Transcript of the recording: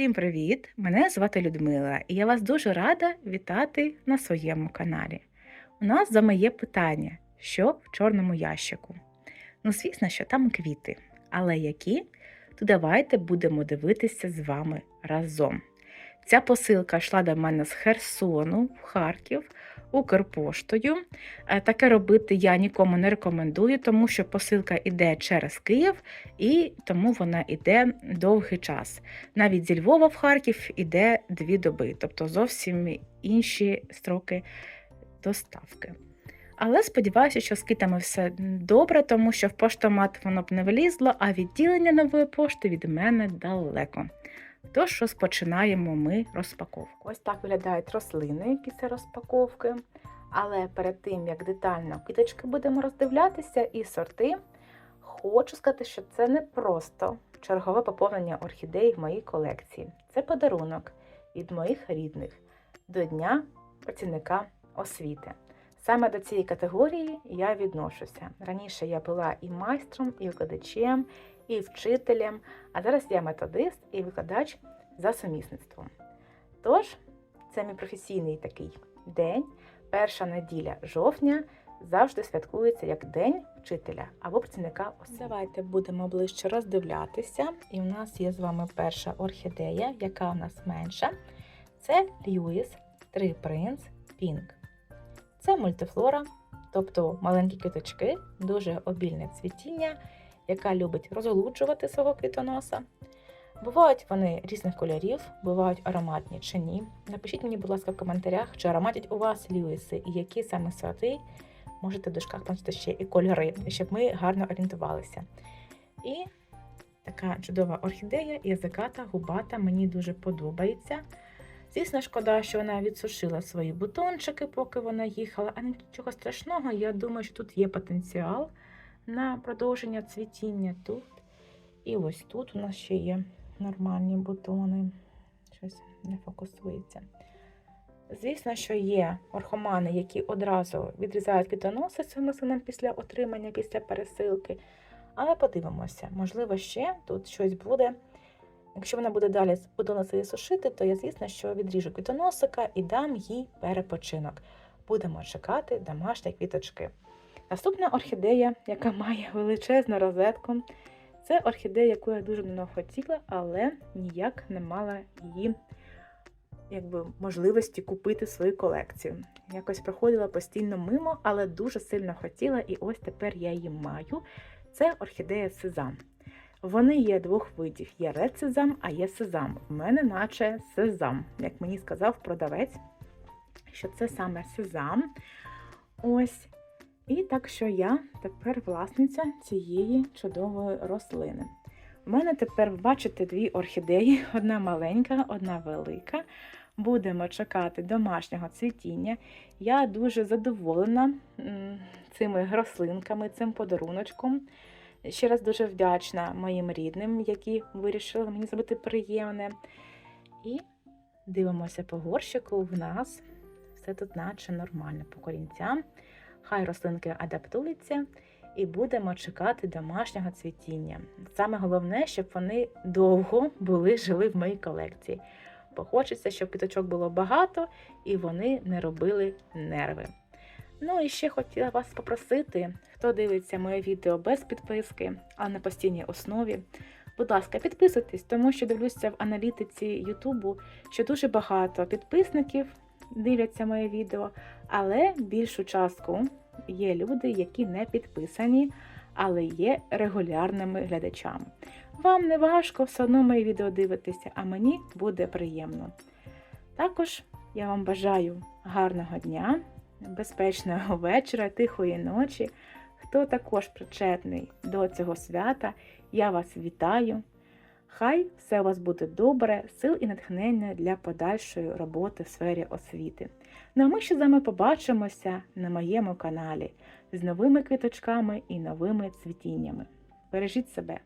Всім привіт! Мене звати Людмила, і я вас дуже рада вітати на своєму каналі. У нас за моє питання, що в чорному ящику. Ну, звісно, що там квіти, але які? То давайте будемо дивитися з вами разом. Ця посилка йшла до мене з Херсону в Харків Укрпоштою. Е, Таке робити я нікому не рекомендую, тому що посилка йде через Київ і тому вона йде довгий час. Навіть зі Львова в Харків іде дві доби, тобто зовсім інші строки доставки. Але сподіваюся, що з китами все добре, тому що в поштомат воно б не влізло, а відділення нової пошти від мене далеко. Тож розпочинаємо ми розпаковку. Ось так виглядають рослини після розпаковки. Але перед тим, як детально квіточки будемо роздивлятися і сорти, хочу сказати, що це не просто чергове поповнення орхідей в моїй колекції. Це подарунок від моїх рідних до Дня працівника освіти. Саме до цієї категорії я відношуся. Раніше я була і майстром, і викладачем, і вчителем, а зараз я методист і викладач за сумісництвом. Тож, це мій професійний такий день, перша неділя жовтня завжди святкується як День вчителя або працівника освіти. Давайте будемо ближче роздивлятися. І в нас є з вами перша орхідея, яка у нас менша. Це Льюіс Три Принц Пінк. Це мультифлора, тобто маленькі квіточки, дуже обільне цвітіння, яка любить розголуджувати свого квітоноса. Бувають вони різних кольорів, бувають ароматні чи ні. Напишіть мені, будь ласка, в коментарях, чи ароматять у вас льюіси і які саме сорти. Можете в дужках позначити ще і кольори, щоб ми гарно орієнтувалися. І така чудова орхідея, язиката, губата, мені дуже подобається. Звісно, шкода, що вона відсушила свої бутончики, поки вона їхала, а нічого страшного, я думаю, що тут є потенціал на продовження цвітіння тут. І ось тут у нас ще є нормальні бутони. Щось не фокусується. Звісно, що є орхомани, які одразу відрізають квітоноси цим після отримання, після пересилки. Але подивимося, можливо, ще тут щось буде. Якщо вона буде далі бутоноси сушити, то я, звісно, що відріжу квітоносика і дам їй перепочинок. Будемо чекати домашні квіточки. Наступна орхідея, яка має величезну розетку, це орхідея, яку я дуже давно хотіла, але ніяк не мала її якби, можливості купити свою колекцію. Якось проходила постійно мимо, але дуже сильно хотіла, і ось тепер я її маю. Це орхідея сезам. Вони є двох видів: є ред сезам, а є сезам. В мене, наче сезам, як мені сказав продавець, що це саме сезам. Ось. І так що я тепер власниця цієї чудової рослини. У мене тепер, бачите, дві орхідеї: одна маленька, одна велика. Будемо чекати домашнього цвітіння. Я дуже задоволена цими рослинками, цим подаруночком. Ще раз дуже вдячна моїм рідним, які вирішили мені зробити приємне. І дивимося по горщику в нас. Все тут наче нормально по корінцям. Хай рослинки адаптуються і будемо чекати домашнього цвітіння. Саме головне, щоб вони довго були жили в моїй колекції. Бо хочеться, щоб квіточок було багато і вони не робили нерви. Ну і ще хотіла вас попросити, хто дивиться моє відео без підписки, а на постійній основі. Будь ласка, підписуйтесь, тому що дивлюся в аналітиці Ютубу, що дуже багато підписників дивляться моє відео, але більшу частку є люди, які не підписані, але є регулярними глядачами. Вам не важко все одно моє відео дивитися, а мені буде приємно. Також я вам бажаю гарного дня, безпечного вечора, тихої ночі. Хто також причетний до цього свята, я вас вітаю. Хай все у вас буде добре, сил і натхнення для подальшої роботи в сфері освіти. Ну а ми ще з вами побачимося на моєму каналі з новими квіточками і новими цвітіннями. Бережіть себе!